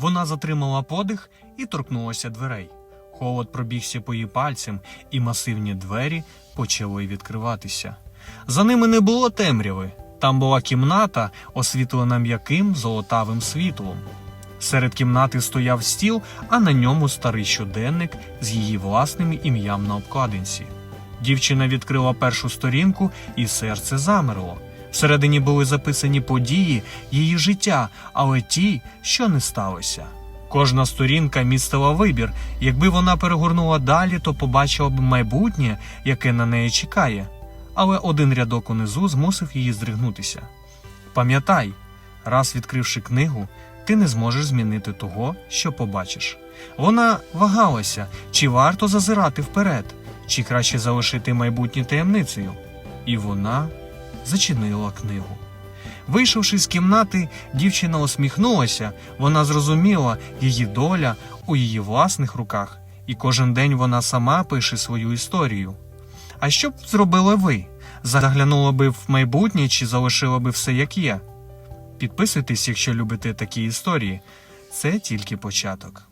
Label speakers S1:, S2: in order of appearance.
S1: Вона затримала подих і торкнулася дверей. Холод пробігся по її пальцям, і масивні двері почали відкриватися. За ними не було темряви. Там була кімната, освітлена м'яким золотавим світлом. Серед кімнати стояв стіл, а на ньому старий щоденник з її власним ім'ям на обкладинці. Дівчина відкрила першу сторінку, і серце замерло. Всередині були записані події її життя, але ті, що не сталося. Кожна сторінка містила вибір. Якби вона перегорнула далі, то побачила б майбутнє, яке на неї чекає. Але один рядок унизу змусив її здригнутися. Пам'ятай, раз відкривши книгу, ти не зможеш змінити того, що побачиш. Вона вагалася, чи варто зазирати вперед, чи краще залишити майбутнє таємницею. І вона зачинила книгу. Вийшовши з кімнати, дівчина усміхнулася, вона зрозуміла її доля у її власних руках, і кожен день вона сама пише свою історію. А що б зробили ви? Заглянули би в майбутнє чи залишили би все як є? Підписуйтесь, якщо любите такі історії. Це тільки початок.